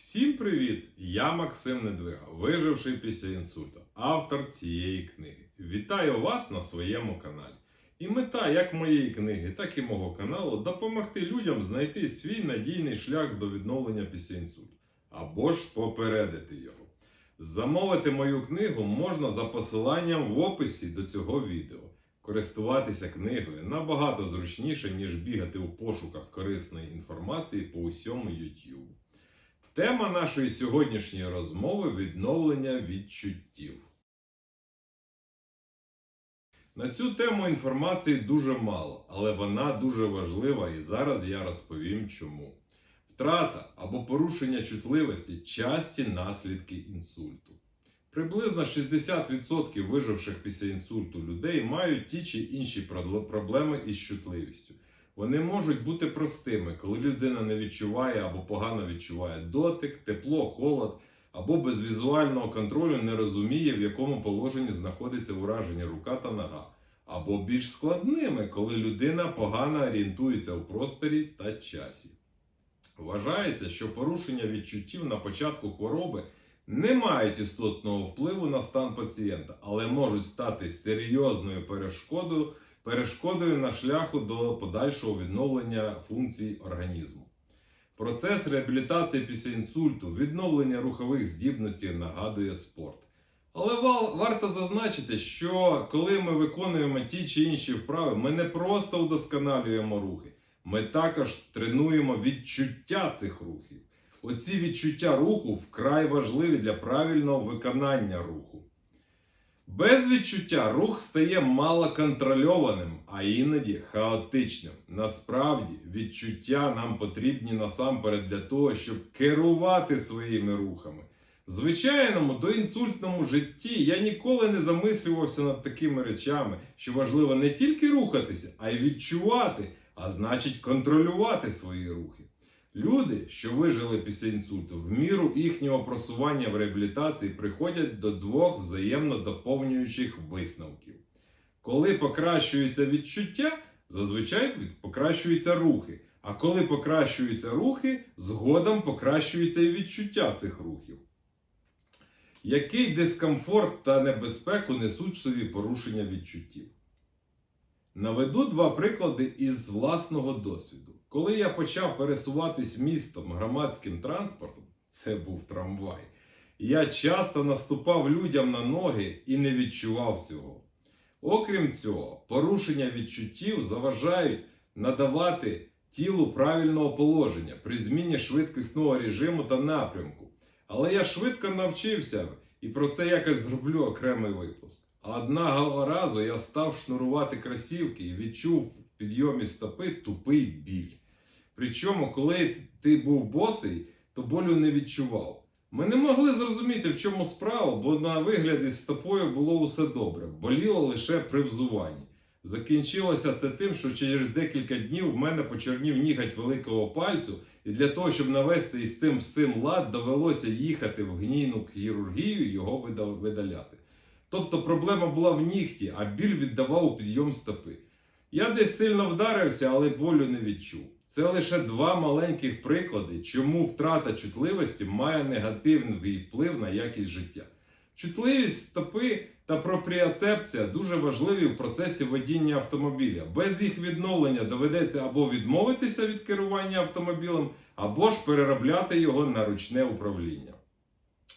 Всім привіт! Я Максим Недвига, виживший після інсульту, автор цієї книги. Вітаю вас на своєму каналі. І мета як моєї книги, так і мого каналу допомогти людям знайти свій надійний шлях до відновлення після інсульту або ж попередити його. Замовити мою книгу можна за посиланням в описі до цього відео. Користуватися книгою набагато зручніше, ніж бігати у пошуках корисної інформації по усьому YouTube. Тема нашої сьогоднішньої розмови відновлення відчуттів. На цю тему інформації дуже мало, але вона дуже важлива і зараз я розповім чому. Втрата або порушення чутливості часті наслідки інсульту. Приблизно 60% виживших після інсульту людей мають ті чи інші проблеми із чутливістю. Вони можуть бути простими, коли людина не відчуває або погано відчуває дотик, тепло, холод, або без візуального контролю не розуміє, в якому положенні знаходиться ураження рука та нога, або більш складними, коли людина погано орієнтується у просторі та часі. Вважається, що порушення відчуттів на початку хвороби не мають істотного впливу на стан пацієнта, але можуть стати серйозною перешкодою перешкодою на шляху до подальшого відновлення функцій організму. Процес реабілітації після інсульту, відновлення рухових здібностей нагадує спорт. Але варто зазначити, що коли ми виконуємо ті чи інші вправи, ми не просто удосконалюємо рухи, ми також тренуємо відчуття цих рухів. Оці відчуття руху вкрай важливі для правильного виконання руху. Без відчуття рух стає малоконтрольованим, а іноді хаотичним. Насправді, відчуття нам потрібні насамперед для того, щоб керувати своїми рухами. В звичайному доінсультному житті я ніколи не замислювався над такими речами, що важливо не тільки рухатися, а й відчувати, а значить контролювати свої рухи. Люди, що вижили після інсульту, в міру їхнього просування в реабілітації приходять до двох взаємно доповнюючих висновків. Коли покращуються відчуття, зазвичай покращуються рухи. А коли покращуються рухи, згодом покращуються і відчуття цих рухів. Який дискомфорт та небезпеку несуть в собі порушення відчуттів? Наведу два приклади із власного досвіду. Коли я почав пересуватись містом громадським транспортом, це був трамвай, я часто наступав людям на ноги і не відчував цього. Окрім цього, порушення відчуттів заважають надавати тілу правильного положення при зміні швидкісного режиму та напрямку. Але я швидко навчився і про це якось зроблю окремий випуск. А одного разу я став шнурувати кросівки і відчув в підйомі стопи тупий біль. Причому, коли ти був босий, то болю не відчував. Ми не могли зрозуміти, в чому справа, бо на вигляді з стопою було усе добре, боліло лише при взуванні. Закінчилося це тим, що через декілька днів в мене почорнів нігать великого пальцю, і для того, щоб навести із цим всім лад, довелося їхати в гнійну хірургію його видаляти. Тобто проблема була в нігті, а біль віддавав у підйом стопи. Я десь сильно вдарився, але болю не відчув. Це лише два маленьких приклади, чому втрата чутливості має негативний вплив на якість життя. Чутливість стопи та пропріоцепція дуже важливі в процесі водіння автомобіля. Без їх відновлення доведеться або відмовитися від керування автомобілем, або ж переробляти його на ручне управління.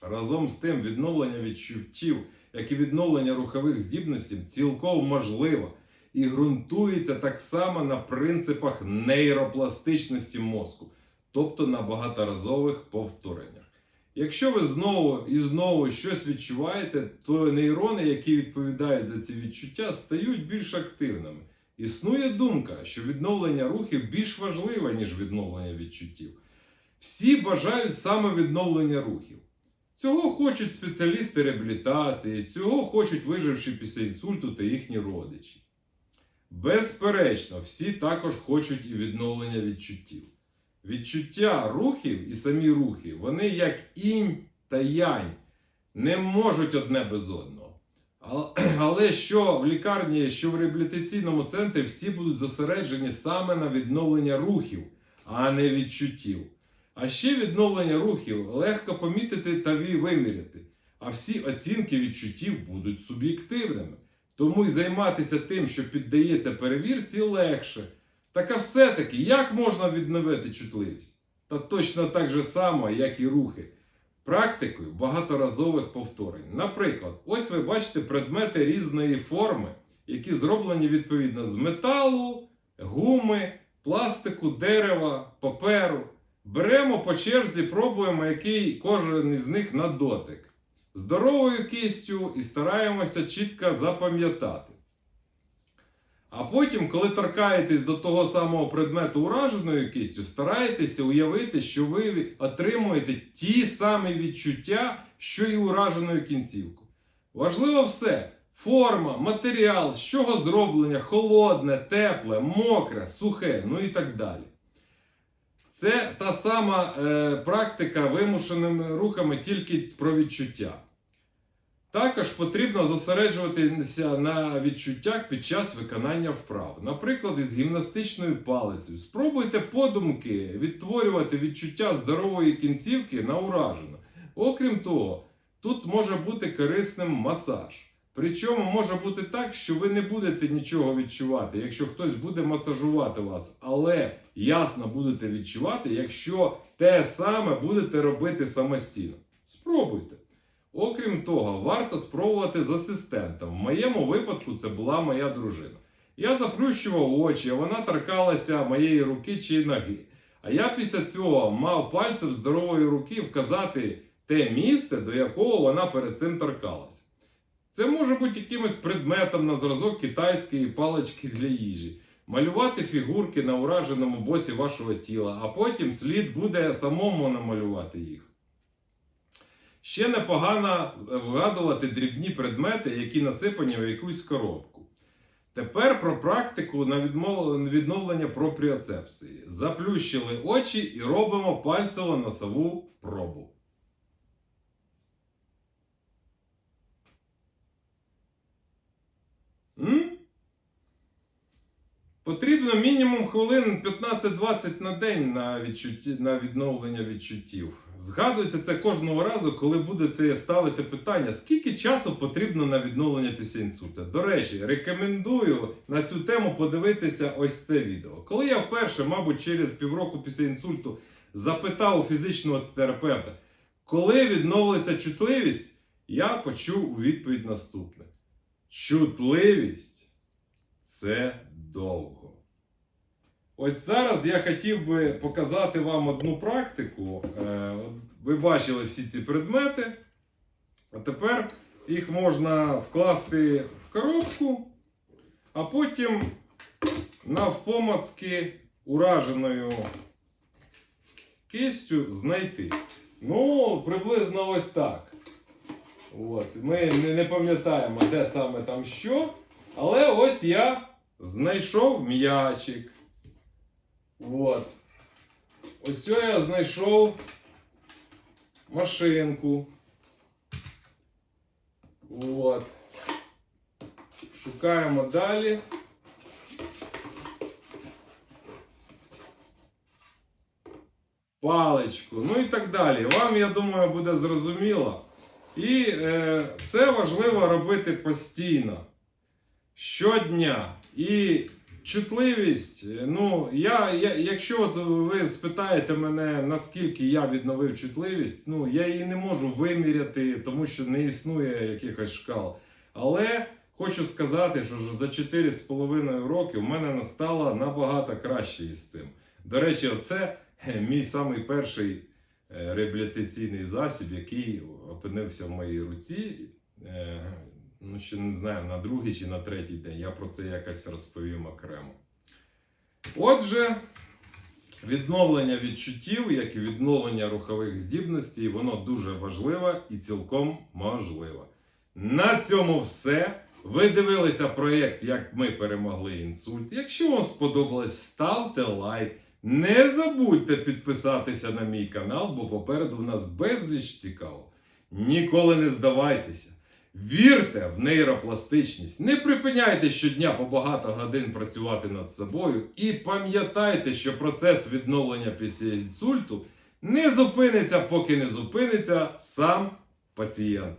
Разом з тим, відновлення відчуттів, як і відновлення рухових здібностей, цілком можливо і ґрунтується так само на принципах нейропластичності мозку, тобто на багаторазових повтореннях. Якщо ви знову і знову щось відчуваєте, то нейрони, які відповідають за ці відчуття, стають більш активними. Існує думка, що відновлення рухів більш важливе, ніж відновлення відчуттів. Всі бажають саме відновлення рухів. Цього хочуть спеціалісти реабілітації, цього хочуть виживши після інсульту та їхні родичі. Безперечно, всі також хочуть і відновлення відчуттів. Відчуття рухів і самі рухи, вони як інь та янь, не можуть одне без одного. Але що в лікарні, що в реабілітаційному центрі всі будуть зосереджені саме на відновлення рухів, а не відчуттів. А ще відновлення рухів легко помітити та виміряти, а всі оцінки відчуттів будуть суб'єктивними. Тому й займатися тим, що піддається перевірці, легше. Так а все-таки, як можна відновити чутливість? Та точно так же само, як і рухи. Практикою багаторазових повторень. Наприклад, ось ви бачите предмети різної форми, які зроблені відповідно з металу, гуми, пластику, дерева, паперу. Беремо по черзі, пробуємо, який кожен із них на дотик. Здоровою кистю і стараємося чітко запам'ятати. А потім, коли торкаєтесь до того самого предмету ураженою кистю, стараєтеся уявити, що ви отримуєте ті самі відчуття, що і ураженою кінцівкою. Важливо все: форма, матеріал, з чого зроблення, холодне, тепле, мокре, сухе, ну і так далі. Це та сама е, практика вимушеними рухами тільки про відчуття. Також потрібно зосереджуватися на відчуттях під час виконання вправ. Наприклад, із гімнастичною палицею. Спробуйте подумки відтворювати відчуття здорової кінцівки на уражену. Окрім того, тут може бути корисним масаж. Причому може бути так, що ви не будете нічого відчувати, якщо хтось буде масажувати вас, але ясно будете відчувати, якщо те саме будете робити самостійно. Спробуйте. Окрім того, варто спробувати з асистентом. В моєму випадку це була моя дружина. Я заплющував очі, а вона торкалася моєї руки чи ноги. А я після цього мав пальцем здорової руки вказати те місце, до якого вона перед цим торкалася. Це може бути якимось предметом на зразок китайської палички для їжі, малювати фігурки на ураженому боці вашого тіла, а потім слід буде самому намалювати їх. Ще непогано вгадувати дрібні предмети, які насипані в якусь коробку. Тепер про практику на відновлення пропріоцепції. Заплющили очі і робимо пальцево носову пробу. М? Потрібно мінімум хвилин 15-20 на день на, відчутті, на відновлення відчуттів. Згадуйте це кожного разу, коли будете ставити питання, скільки часу потрібно на відновлення після інсульту. До речі, рекомендую на цю тему подивитися ось це відео. Коли я вперше, мабуть, через півроку після інсульту запитав у фізичного терапевта, коли відновиться чутливість, я почув у відповідь наступне: чутливість це довго. Ось зараз я хотів би показати вам одну практику. Е, Ви бачили всі ці предмети. А тепер їх можна скласти в коробку, а потім навпомацки ураженою кистю знайти. Ну, приблизно ось так. От. Ми не, пам'ятаємо, де саме там що. Але ось я знайшов м'ячик. От. Ось я знайшов машинку. От. Шукаємо далі. Паличку. Ну і так далі. Вам, я думаю, буде зрозуміло. І е, це важливо робити постійно. Щодня. І чутливість. Ну, я, я, якщо от ви спитаєте мене, наскільки я відновив чутливість, ну я її не можу виміряти, тому що не існує якихось шкал. Але хочу сказати, що за 4,5 роки в мене настало набагато краще із цим. До речі, це мій самий перший е, реабілітаційний засіб, який опинився в моїй руці. Е, Ну, ще не знаю, на другий чи на третій день. Я про це якось розповім окремо. Отже, відновлення відчуттів, як і відновлення рухових здібностей, воно дуже важливе і цілком можливе. На цьому все. Ви дивилися проєкт, як ми перемогли інсульт. Якщо вам сподобалось, ставте лайк. Не забудьте підписатися на мій канал, бо попереду в нас безліч цікаво. Ніколи не здавайтеся. Вірте в нейропластичність. Не припиняйте щодня по багато годин працювати над собою. І пам'ятайте, що процес відновлення після інсульту не зупиниться, поки не зупиниться сам пацієнт.